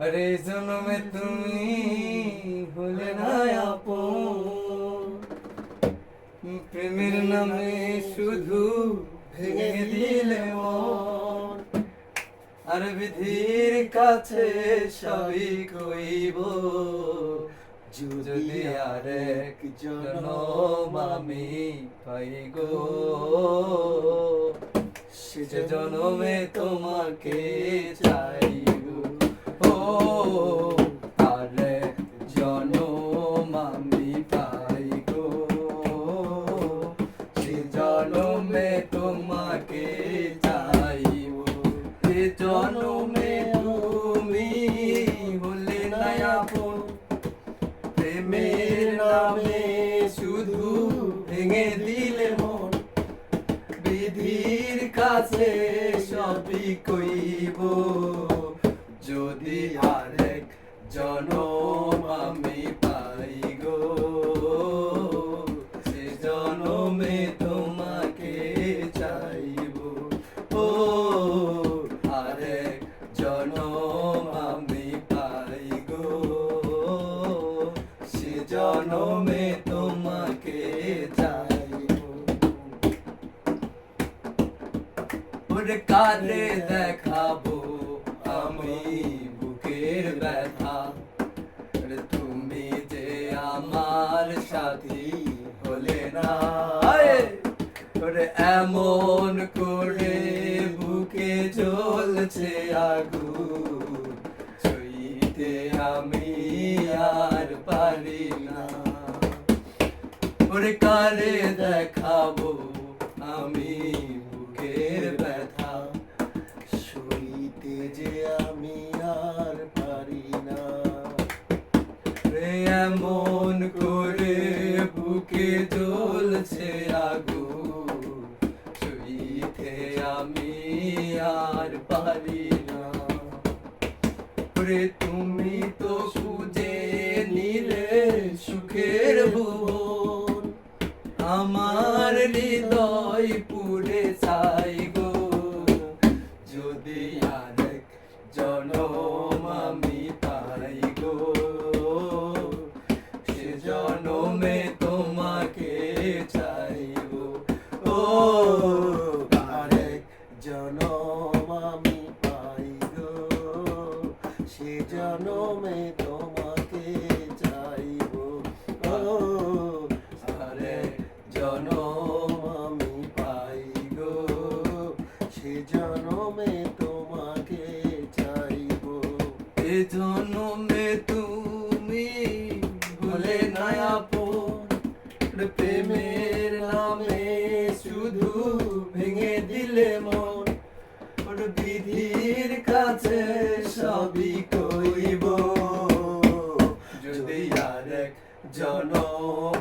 আরে জন্মে তুমি হলে না প্রেমের নামে শুধু ভেঙে দিলে আর বিধির কাছে সবই কইব যদি আরেক জনম আমি পাই গো সে জনমে তোমাকে চাইব। ও আরেক জনম আমি পাই গো সে তোমাকে চাইব। এ জনমে তুমি হলে না আপন প্রেমের নামে শুধু ভেঙে দিলে বিধির কাছে সবই কইব। যদি আরেক জনম আমি পাই গো, সে জনমে তোমাকে চাইব। ও, আরেক জনম আমি পাই গো, সে জনমে ওরে কারে দেখাবো আমি বুকের ব্যথা। তুমি যে আমার সাথী হলে না! এমন করে বুকে জ্বলছে আগু সইতে আমি আর পারি না। ওরে কারে দেখাবো রে এমন করে বুকে জ্বলছে আগুন? সইতে আমি আর পারি না। তুমি তো খুঁজে নিলে সুখের ভুবন। আমার হৃদয় পুরে ছাই। জনমে তুমি ভুলে না আপন। প্রেমের নামে শুধু ভেঙে দিলে মন। ওর বিধির কাছে সবই কইব। যদি আরেক জনমে